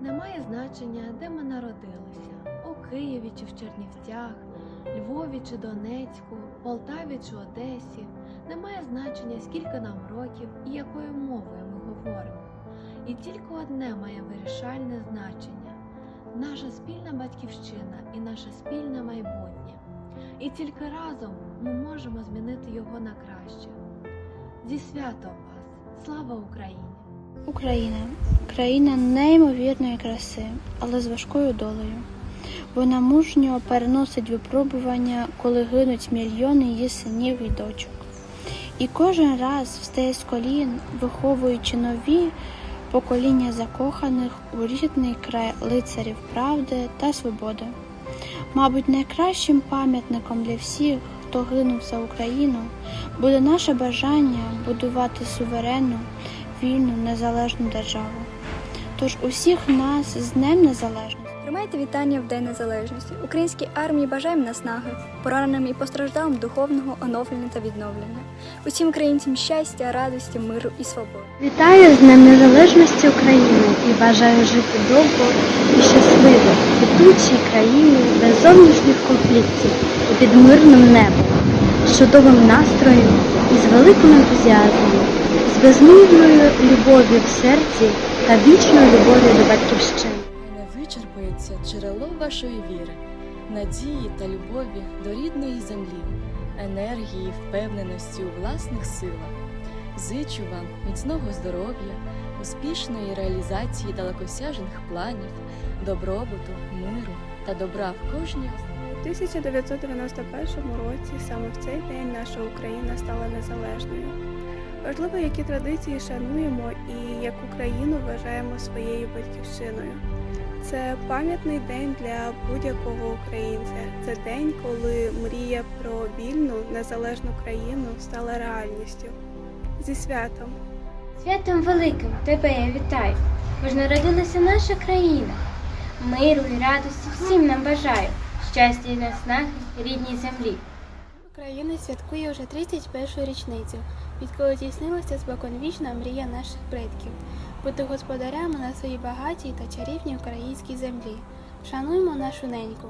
Немає значення, де ми народилися у Києві чи в Чернівцях, Львові чи Донецьку, Полтаві чи Одесі. Немає значення, скільки нам років і якою мовою ми говоримо. І тільки одне має вирішальне значення наша спільна батьківщина і наше спільне майбутнє. І тільки разом ми можемо змінити його на краще. Зі святом вас! Слава Україні! Україна країна неймовірної краси, але з важкою долею. Вона мужньо переносить випробування, коли гинуть мільйони її синів і дочок. І кожен раз встає з колін, виховуючи нові покоління закоханих у рідний край лицарів правди та свободи. Мабуть, найкращим пам'ятником для всіх, хто гинув за Україну, буде наше бажання будувати суверенну, вільну, незалежну державу. Тож усіх нас з Днем Незалежності. Приймайте вітання в День Незалежності. Українській армії бажаємо наснаги, пораненим і постраждалим духовного оновлення та відновлення. Усім українцям щастя, радості, миру і свободи. Вітаю з Днем Незалежності України і бажаю жити довго і щасливо в квітучій країні без зовнішніх конфліктів і під мирним небом, з чудовим настроєм і з великим ентузіазмом, з безмірною любов'ю в серці та вічною любов'ю до батьківщини. Не вичерпується джерело вашої віри, надії та любові до рідної землі, енергії, впевненості у власних силах. Зичу вам міцного здоров'я, успішної реалізації далекосяжних планів, добробуту, миру та добра в кожній У 1991 році саме в цей день наша Україна стала незалежною. Важливо, які традиції шануємо і яку країну вважаємо своєю батьківщиною. Це пам'ятний день для будь-якого українця. Це день, коли мрія про вільну незалежну країну стала реальністю. Зі святом! Святом великим тебе я вітаю, бо ж народилася наша країна. Миру і радості всім нам бажаю, щастя і наснаги рідній землі. Україна святкує вже 31-ю річницю, відколи здійснилася споконвічна мрія наших предків бути господарями на своїй багатій та чарівній українській землі. Шануймо нашу неньку,